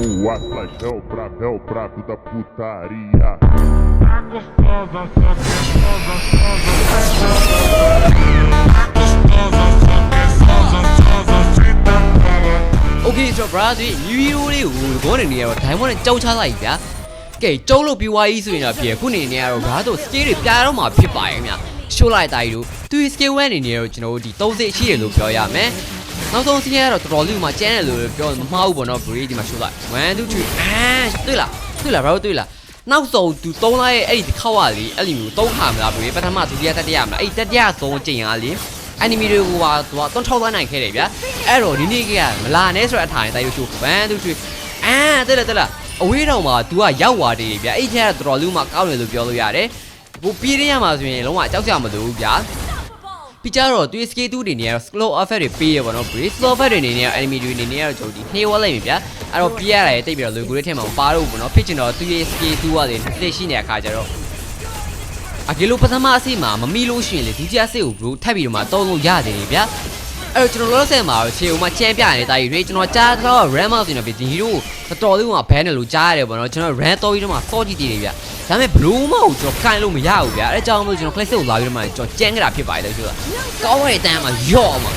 o Aslajão pra Bel Prato da putaria. gostosa, só gostosa, gostosa, gostosa, senta para. Okay ဆိုတော့ brother ညီရီရိုးလေးကိုဒီကောနေနေရတော့ diamond နဲ့ကြောက်ချလိုက်ပြီဗျာကဲကျုံးလို့ပြီးွားကြီးဆိုရင်တော့ပြေခုနေနေရတော့ brother skill တွေပြားတော့မှာဖြစ်ပါရဲ့ဗျာရှိုးလိုက်တာကြီးတို့သူ skill 1အနေနဲ့တော့ကျွန်တော်တို့ဒီ30ရှိတယ်လို့ပြောရမယ် နောက်ဆုံးစီးရတော့တော်တော်လေးမှကျန်းတယ်လို့ပြောမမှားဘူးပေါ့နော် breed ဒီမှာရှိုးလိုက်1 2 3အာတွေ့လားတွေ့လား brother တွေ့လားနောက်ဆုံးသူသုံးလိုက်ရဲ့အဲ့ဒီတစ်ခေါက်ကလေအဲ့လိုမျိုးသုံးခါမလား breed ပထမဒုတိယတတိယမလားအဲ့တတိယဆုံးကျင်ရလေ anime တွေကိုဟာသူကတွန်းထောက်သွားနိုင်ခဲ့တယ်ဗျာအဲ့တော့ဒီနေ့ကမလာနဲ့ဆိုတဲ့အထိုင်တိုက်လို့ရှိုး1 2 3အာတက်တယ်တက်လားအဝေးတောင်မှာ तू ကရောက်သွားတယ်ဗျာအဲ့ထဲကတော်တော်လေးမှကောက်တယ်လို့ပြောလို့ရတယ်ဟိုပြေးရရမှာဆိုရင်လုံးဝကြောက်ကြမလို့ဗျာ ပြီးကြတော့2 SK2 တွေနေရတော့ slow effect တွေပေးရပါတော့ breeze slow effect တွေနေနေရ enemy တွေနေနေရတော့ကျွန်တော်ဒီနှေးဝလိုက်ပြီဗျာအဲ့တော့ပြေးရတယ်တိတ်ပြီးတော့လူကူလေးထဲမှာမပါတော့ဘူးပေါ့နော်ဖြစ်ချင်တော့2 SK2 ကလေလက်ရှိနေတဲ့အခါကျတော့အကယ်လို့ပထမအစိမှာမမီလို့ရှိရင်လေဒုတိယအစိကို bro ထပ်ပြီးတော့မှတုံးလို့ရတယ်လေဗျာအဲ့တော့ကျွန်တော်လောဆယ်မှာခြေုံမှာချမ်းပြနေတာကြီးတွေကျွန်တော်ကြားတော့ ram ဆိုရင်တော့ဒီဟီရိုကိုတော်တော်လေးကဘန်တယ်လို့ကြားရတယ်ပေါ့နော်ကျွန်တော် ram တော်ကြီးတော့မှစောကြည့်တည်တယ်ဗျာ ဒါပေမဲ့ blue မကိုကျွန်တော်ကန်လို့မရဘူးဗျာအဲ့ကြောင့်မို့ကျွန်တော် class ကိုလာပြီးတော့မှကျွန်တော်ကြမ်းကြတာဖြစ်ပါတယ်လို့ဆိုတာကောင်းရတဲ့အတန်းမှာယော့မှာ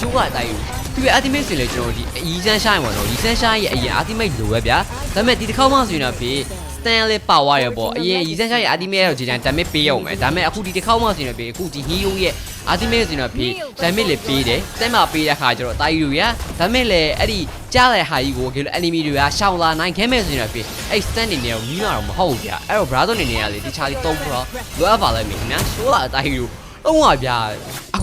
ကျိုးရတိုင်း သူရဲ့ ultimate ဆိုရင်လေကျွန်တော်ဒီအီးစမ်းရှိုင်းပေါ့နော်ဒီစမ်းရှိုင်းရဲ့အရင် ultimate လိုပဲဗျာဒါပေမဲ့ဒီတစ်ခေါက်မှဆိုရင်တော့ဖြစ် stand လေးပါသွားရပေါ့အရင်ရီစမ်းချရဲ့ ultimate တော့ဂျီတန် damage ပေးရအောင်မယ်ဒါပေမဲ့အခုဒီတစ်ခေါက်မှဆိုရင်ပေးအခုဒီ hero ရဲ့ ultimate ဆိုရင်ပေး damage လေးပေးတယ် stand မှာပေးတဲ့ခါကျတော့တာယူရဒါပေမဲ့လည်းအဲ့ဒီကြားတဲ့ဟာကြီးကိုကဲလို့ enemy တွေကရှောင်လာနိုင်ခဲ့မဲ့ဆိုရင်ပေးအဲ့ stand နေနေကိုနီးလာတော့မဟုတ်ဘူးဗျာအဲ့တော့ brother နေနေရလေတခြားလေးတုံးပြီးတော့လွယ်ပါလိုက်ပြီခင်ဗျာရှိုးလာတာယူတော့ပါဗျာ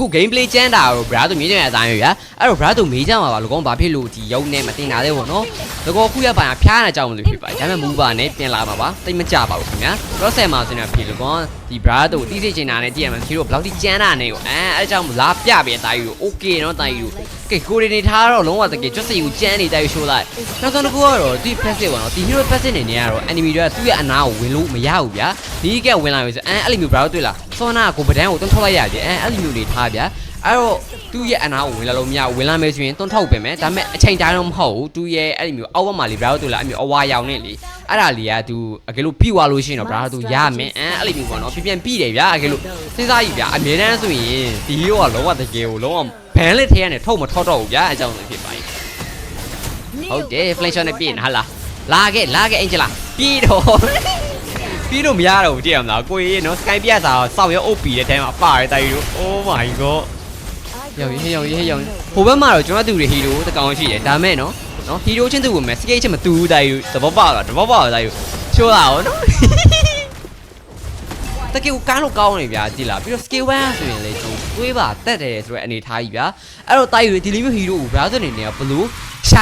အခု gameplay ကျန်းတာတော့ brother မြင်ကြတဲ့အတိုင်းပဲဗျာအဲ့တော့ brother မေးကြမှာပါလောကောင်ဘာဖြစ်လို့ဒီရုံနဲ့မတင်တာလဲပေါ့နော်လောကောင်ခုရပါဖျားနေကြအောင်လို့ဖြစ်ပါတယ်ဒါပေမဲ့မူပါနဲ့ပြင်လာမှာပါတိတ်မကြပါဘူးခင်ဗျာ process မှာဆိုရင်ဖြေလောကောင်ဒီ brother ကိုတီးစိတ်ချင်တာနဲ့ကြည့်ရမှာဖြေလို့ဘယ်လောက်ထိကျန်းတာနဲ့ကိုအဲအဲ့ကြောင့်လာပြပြတာယူ okay နော်တာယူကဲကိုရီနေထားတော့လုံးဝတကယ်ကျွတ်စီကိုကျန်းနေတာယူရှိုးလိုက်နောက်ဆုံးတစ်ခုကတော့ဒီ passive ပေါ့နော်ဒီ hero passive နေနေရတော့ enemy တွေကသူ့ရဲ့အနာကိုဝင်လို့မရဘူးဗျာဒီကဝင်လာပြီဆိုအဲအဲ့လိုမျိုး brother တွေ့လား စောနာကိုပဒန်းကိုတွန်းထောက်လိုက်ရတယ်အဲအဲ့လိုမျိုးနေထားဗျာအဲ့တော့သူ့ရဲ့အနာကိုဝင်လာလို့မရဘူးဝင်လာမယ်ဆိုရင်တွန်းထောက်ပြင်မယ်ဒါပေမဲ့အချိန်တိုင်းတော့မဟုတ်ဘူးသူ့ရဲ့အဲ့လိုမျိုးအောက်ဘက်မှာလေ brother တွေ့လားအဲ့မျိုးအဝါရောင်နေလေအဲ့ဒါလေးကသူအကယ်လို့ပြီးသွားလို့ရှိရင်တော့ brother သူရမယ်အဲအဲ့လိုမျိုးပေါ့နော်ပြန်ပြန်ပြီးတယ်ဗျာအကယ်လို့စဉ်းစားကြည့်ဗျာအမြဲတမ်းဆိုရင်ဒီ hero ကလုံးဝတကယ်ကိုလုံးဝဘန်လက်ထဲကနေထုတ်မထောက်တော့ဘူးဗျာအကြောင်းလေးဖြစ်ပါ යි ဟုတ်တယ် flash နဲ့ပြင်ဟာလားလာခဲ့လာခဲ့အင်ဂျလာပြီးတော့ ပြီးတော့မရတော့ဘူးကြည့်ရမလားကိုကြီးနော် sky ပြတ်စာစောက်ရအုပ်ပြီးတဲ့တဲမှာပါတယ်တိုင်လို့ oh my god ရောက်ရေးရောက်ရေးရောက်ဟိုဘက်မှာတော့ကျွန်တော်တူတွေဟီရိုတကောင်ရှိတယ်ဒါမဲ့နော်နော်ဟီရိုချင်းတူဝင်မယ် skate ချင်းမတူဘူးတိုင်လို့သဘောပေါက်လားသဘောပေါက်လားတိုင်လို့ချိုးလာအောင်နော်တကယ်ကိုကားလို့ကောင်းနေဗျာကြည့်လားပြီးတော့ skill 1ဆိုရင်လေကျွန်တော်တွေးပါတက်တယ်ဆိုတဲ့အနေထားကြီးဗျာအဲ့တော့တိုင်ရီဒီလိုမျိုးဟီရိုကို browser အနေနဲ့ဘလို့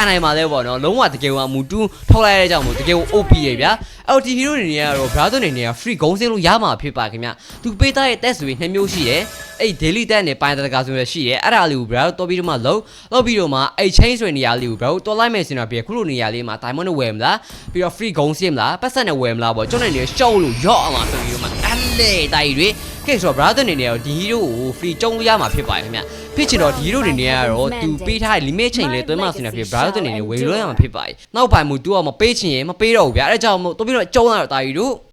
ရှာနိုင်ပါလဲပေါ့နော်လုံးဝတကယ်ကမူတူးထောက်လိုက်ရတဲ့ကြောင့်မို့တကယ်ကို OP ရဗျာအဲ့တော့ဒီ hero အနေနဲ့ကတော့ browser အနေနဲ့က free ဂုံးစင်းလို့ရမှာဖြစ်ပါခင်ဗျသူပေးသားရဲ့ test တွေနှစ်မျိုးရှိတယ်အဲ့ daily test နဲ့ပိုင်းတကဆိုရရှိတယ်အဲ့ဒါလေးကို browser တော်ပြီးတော့မှလုံးလုံးပြီးတော့မှအဲ့ change ဆိုတဲ့နေရာလေးကို browser တော်လိုက်မယ်ဆိုတော့ပြခုလိုနေရာလေးမှာ diamond နဲ့ဝယ်မလားပြီးတော့ free ဂုံးစင်းမလားပတ်စံနဲ့ဝယ်မလားပေါ့ကျွန်တော်နေရှော့လို့ရော့အောင်ဆိုပြီးတော့မှအဲ့လေတိုက်တွေ ကဲဆိုတော့ browser အနေနဲ့ကတော့ဒီ hero ကို free ကျုံလို့ရမှာဖြစ်ပါတယ်ခင်ဗျဖြစ်ချင်တော့ဒီ hero တွေနေရတော့သူပေးထားတဲ့ limit ချိန်လေးသွင်းမှဆိုနေဖြစ် browser အနေနဲ့ဝယ်လို့ရမှာဖြစ်ပါတယ်နောက်ပိုင်းမှာ तू ကမပေးချင်ရင်မပေးတော့ဘူးဗျာအဲဒါကြောင့်မို့တော်ပြီးတော့ကျုံးလာတော့တာကြီးတို့